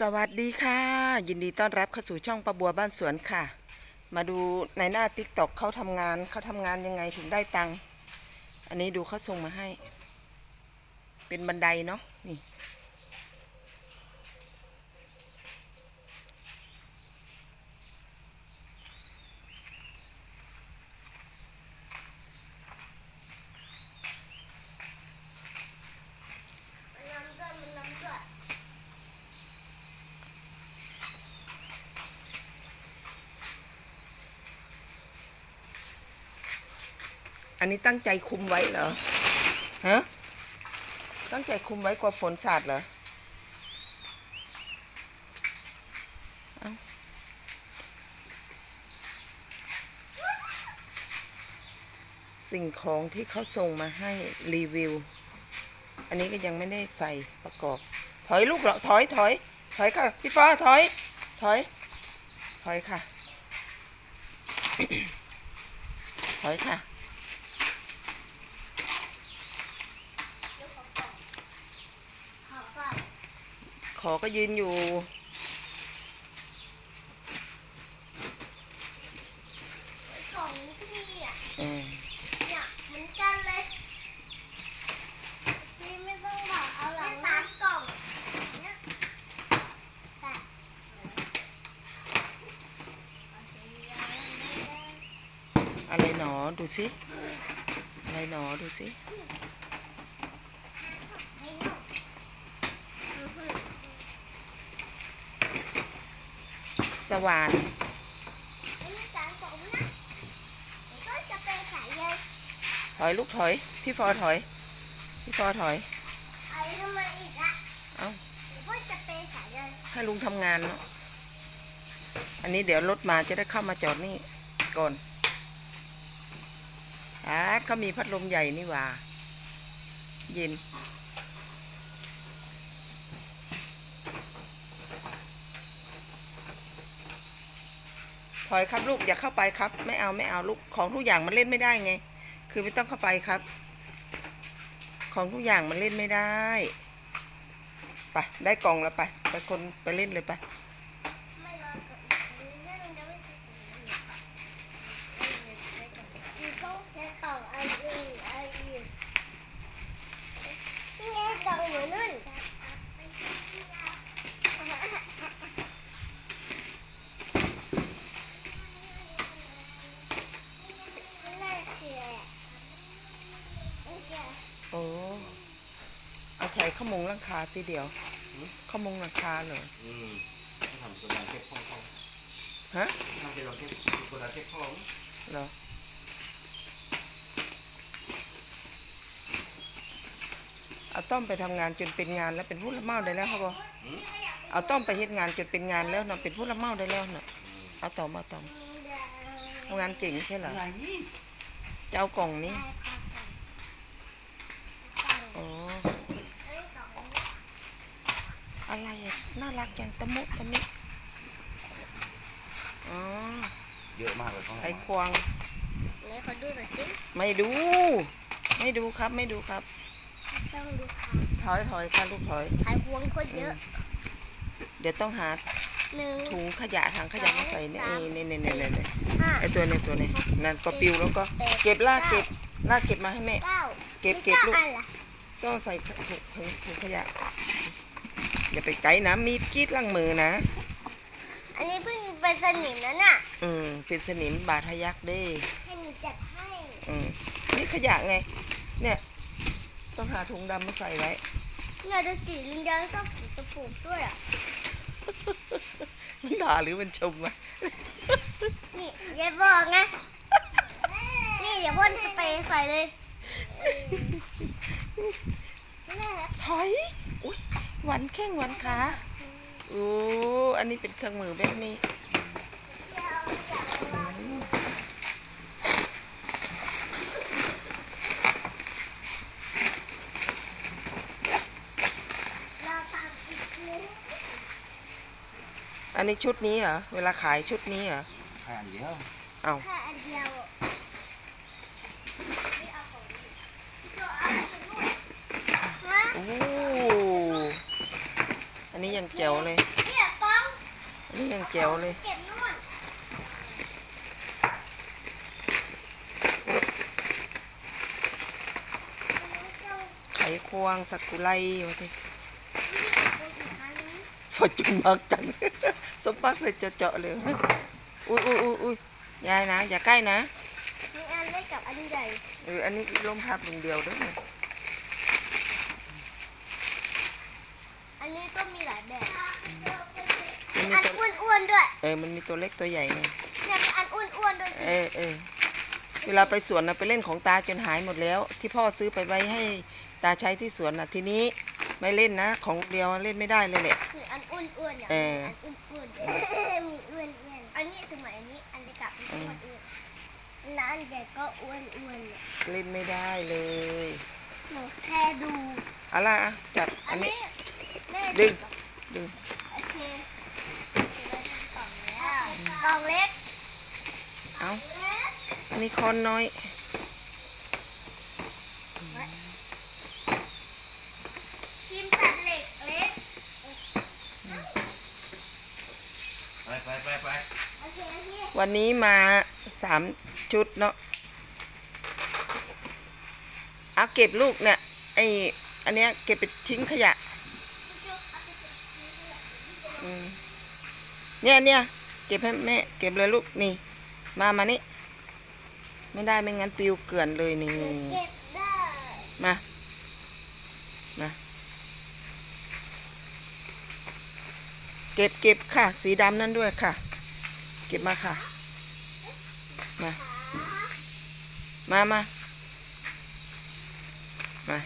สวัสดีค่ะ ยินดีต้อนรับเข้าสู่ช่องประบัวบ้านสวนค่ะ มาดูในหน้าติ๊กต็อกเขาทำงานเขาทำงานยังไงถึงได้ตังค์อันนี้ดูเขาส่งมาให้ เป็นบันไดเนาะนี่ มันน้ำด้วยมันน้ำด้วย อันนี้ตั้งใจคุมไว้เหรอ ฮะ ตั้งใจคุมไว้กลัวฝนสาดเหรอเอ้าสิ่งของที่เขาส่งมาให้รีวิว อันนี้ก็ยังไม่ได้ใส่ประกอบ ถอยลูกเหรอ ถอย ถอย ถอยค่ะ พี่ฟ้า ถอย ถอย ถอยค่ะ ถอยค่ะ ขอก่อน ข อก็ยืนอยู่ กล่องนี้ก็มีอะอืมเนี่ยเหมือนกันเลย นี่ไม่ต้องบอกเอาหรอกสามกล่องเนี่ยแต่อะไรหนอดูสิอะไรหนอดูสิให้ลูกอือหือ สว่าน อันนี้สามกล่องนะเดี๋ยวก็จะไปขาย เลยถอยลูกถอย พี่ฟอถอย พี่ฟอถอยเอาทำไมอีกอะเอ้าเดี๋ยวก็จะไปขายเลยให้ลุงทำงานเนาะอันนี้เดี๋ยวรถมาจะได้เข้ามาจอดนี่ก่อนอ่าเขามีพัดลมใหญ่นี่หว่า เย็น อยครับลูกอย่าเข้าไปครับ ไม่เอาไม่เอาลูกของทุกอย่างมันเล่นไม่ได้ไง คือไม่ต้องเข้าไปครับ ของทุกอย่างมันเล่นไม่ได้ไปได้กล่องแล้วไปไปคนไปเล่นเลยไป ไม่รอกับอีกคนนึงเดี๋ยวไม่ใช่คนนี้อยู่ต้องใช้กล่องอันอื่นอันอื่นนี่ไงกล่องอยู่นู่น น่าเชื่อโอเค โอ้เอา ใช้ข้าวมงหลังคาทีเดียวข้าวมงหลังคาเลยอืมทำโซดาเก็บห้องห้องฮะทำเป็นเราเก็บโซดาเก็บห้องเหรอเอาต้อมไปทำงานจนเป็นงานแล้วเป็นผู้รับเหมาได้แล้วเขาบอกเอาต้อมไปเฮ็ดงานจนเป็นงานแล้วเนาะเป็นผู้รับเหมาได้แล้วเนาะเอาต่อมาต่อมทำงานเก่งใช่เหรอเจ้ากล่องนี้อ๋อ อะไรอะน่ารักจังตะมุตะมิอ๋อเยอะมากเลยห้องไอ้ควง ไหนขอดูหน่อยสิไม่ดู ไม่ดูครับ ไม่ดูครับ ต้องดูค่ะถอยถอยค่ะลูกถอยไอ้พวงโคตรเยอะเดี๋ยวต้องหาหนึ่งถุงขยะถังขยะมาใส่เนี่ยเอ้ยเนี่ยเนี่ยเนี่ยเนี่ยเนี่ยห้าไอตัวเนี่ยตัวเนี่ยนั่นก็ปิวแล้วก็ เก็บลากเก็บลากเก็บมาให้แม่ เก้าเก็บเก็บลูก มีาอันเหรอ ต้องใส่ถุงถุงถุงขยะ อย่าไปไกลนะมีดกรีดล่างมือนะ อันนี้เพิ่งเป็นสนิมแล้วน่ะอืมเป็นสนิมบาดทะยักเด้ให้หนูจัดให้อืมนี่ขยะไง เนี่ย ต้องหาถุงดำมาใส่ไว้เนี่ยจะสีลุงยังชอบสีตะปูด้วยอะ มันด่าหรือมันชมวะนี่อย่าบอกนะ นี่เดี๋ยวพ่นสเปรย์ใส่เลย ถอยอุ้ย หวันแข้งหวันขาโอ้อันนี้เป็นเครื่องมือแบบนี้เราตามอีกนึงอันนี้ชุดนี้เหรอ เวลาขายชุดนี้เหรอแค่อันเดียว เอา แค่อันเดียวไม่เอาของนี้จะเอาไปนู่ นฮะโอ้อันนี้ยังเจ๋วเลยนี่นี่ยังแจ๋วเลย เก็บนู่นไขควงสักุไลมาทีอีกอันนึงพอจุนมากจัง สมปักใส่เจาะๆเลย อุ้ยอุ้ยอุ้ยอุ้ยยายนะ อย่าใกล้นะมีอันเล็กกับอันใหญ่ เออ อันนี้ลมพับอย่างเดียวด้วย ออมันมีตัวเล็กตัวใหญ่ไงเนี่ยมีอันอ้วนๆด้วยเออเออเวลาไปสวนนะไปเล่นของตาจนหายหมดแล้ว ที่พ่อซื้อไปไว้ให้ตาใช้ที่สวนนะทีนี้ไม่เล่นนะ ของเดียวเล่นไม่ได้เลยแหละมีอันอ้วนๆเนี่ยเออมีอันอ้วนๆมีอ้วนๆอันนี้สมัยอันนี้อันเล็กกับอันอ้วนๆแล้วอันใหญ่ก็อ้วนๆเนี่ยเล่นไม่ได้เลยหนูแค่ดูเอาล่ะอะจับอัอันนนี้นี้แม่ดึงดึง โอเคเราทำกล่องแล้ว กล่องเล็กเอาอันนี้คอนน้อยครีมตัดเหล็กเล็ก ไปไปไปไปโอเคโอเควันนี้มาสามชุดเนาะเอาเก็บลูกเนี่ยไออันเนี้ยเก็บไปทิ้งขยะ อืมเนี่ยเนี่ย เก็บให้แม่เก็บเลยลูกนี่ มามานี่ไม่ได้ไม่งั้นปลิวเกลื่อนเลยนี่เก็บได้มามาเก็บเก็บค่ะ สีดำนั่นด้วยค่ะ เก็บมาค่ะ มา มามามา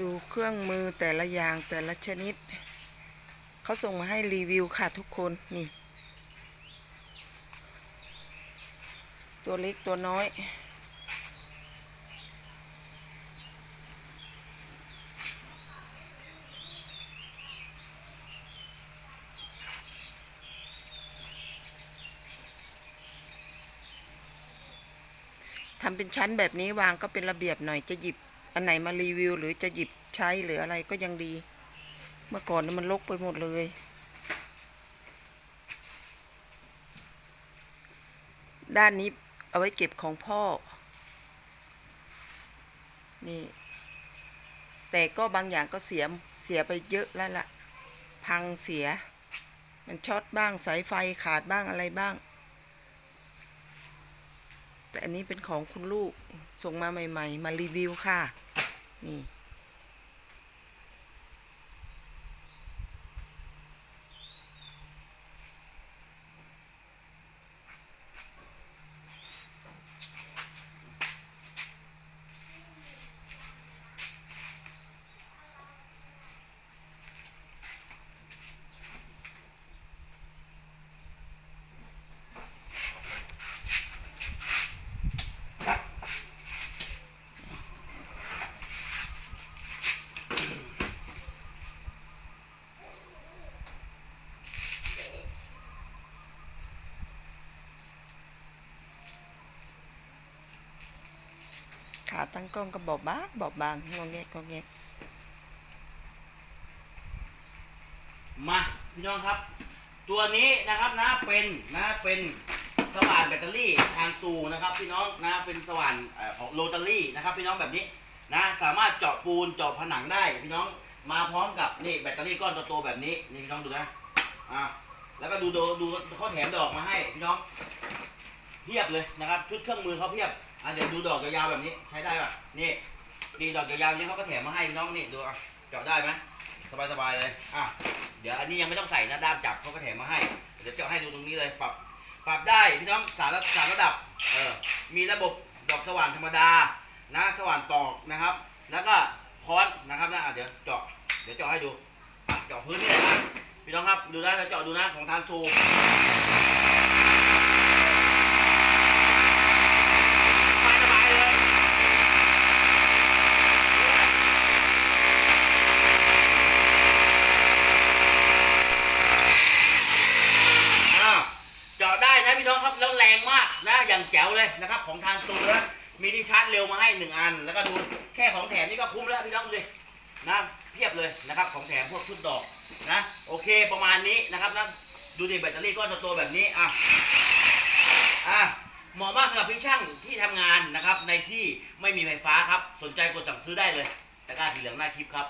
ดูเครื่องมือแต่ละอย่างแต่ละชนิด เขาส่งมาให้รีวิวค่ะทุกคนนี่ ตัวเล็กตัวน้อยทำเป็นชั้นแบบนี้วางก็เป็นระเบียบหน่อยจะหยิบ อันไหนมารีวิว หรือจะหยิบใช้หรืออะไรก็ยังดี เมื่อก่อนน่มันรกไปหมดเลย ด้านนี้เอาไว้เก็บของพ่อ นี่ แต่ก็บางอย่างก็เสียเสียไปเยอะแล้วล่ะ พังเสีย มันช็อตบ้างสายไฟขาดบ้างอะไรบ้าง แต่อันนี้เป็นของคุณลูกส่งมาใหม่ ๆ มารีวิวค่ะ นี่ ตั้งกล้องก็บอบบางบอบบางงอแงกงอแงกมาพี่น้องครับ ตัวนี้นะครับนะเป็นนะเป็นสว่านแบตเตอรี่ทานซูนะครับพี่น้องนะเป็นสว่านเอ่อของโรตารี่นะครับ พี่น้องแบบนี้นะสามารถเจาะปูนเจาะผนังได้พี่น้องมาพร้อมกับนี่แบตเตอรี่ก้อนโตๆแบบนี้นี่พี่น้องดูนะอ่าแล้วก็ดูดูดูเขาแถมดอกมาให้พี่น้องเพียบเลยนะครับ ชุดเครื่องมือเขาเพียบ อะเดี๋ยวดูดอกยาวๆแบบนี้ใช้ได้ป่ะนี่นี่ดอกยาวๆนี้เขาก็แถมมาให้น้องนี่ดูอะเจาะได้ไหมสบายๆเลยอะเดี๋ยวอันนี้ยังไม่ต้องใส่นะด้ามจับเขาก็แถมมาให้เดี๋ยวเจาะให้ดูตรงนี้เลยปรับปรับได้พี่น้องสามระสามระดับเออมีระบบดอกสว่านธรรมดานะสว่านตอกนะครับ แล้วก็ค้อนนะครับนะะเดี๋ยวเจาะเดี๋ยวเจาะให้ดูเจาะพื้นนี่ยนะพี่น้องครับดูนะเจาะดูนะของทานซูสบายๆเลย อ้าวเจาะได้นะพี่น้ องครับแล้วแรงมากนะอย่างแจ๋วเลยนะครับ ของทางซูนะมีที่ชาร์จเร็วมาให้หนึ่งอัน แล้วก็ดูแค่ของแถมนี่ก็คุ้มแล้วพี่น้องดูดินะเพียบเลยนะครับของแถมพวกชุดดอกนะโอเคประมาณนี้นะครับนะดูดิแบตเตอรี่ก้อนโตแบบนี้อะอะเหมาะมากสำหรับพี่ช่างที่ทำงานนะครับในที่ไม่มีไฟฟ้าครับสนใจกดสั่งซื้อได้เลยตะกร้าสีเหลืองหน้าคลิปครับ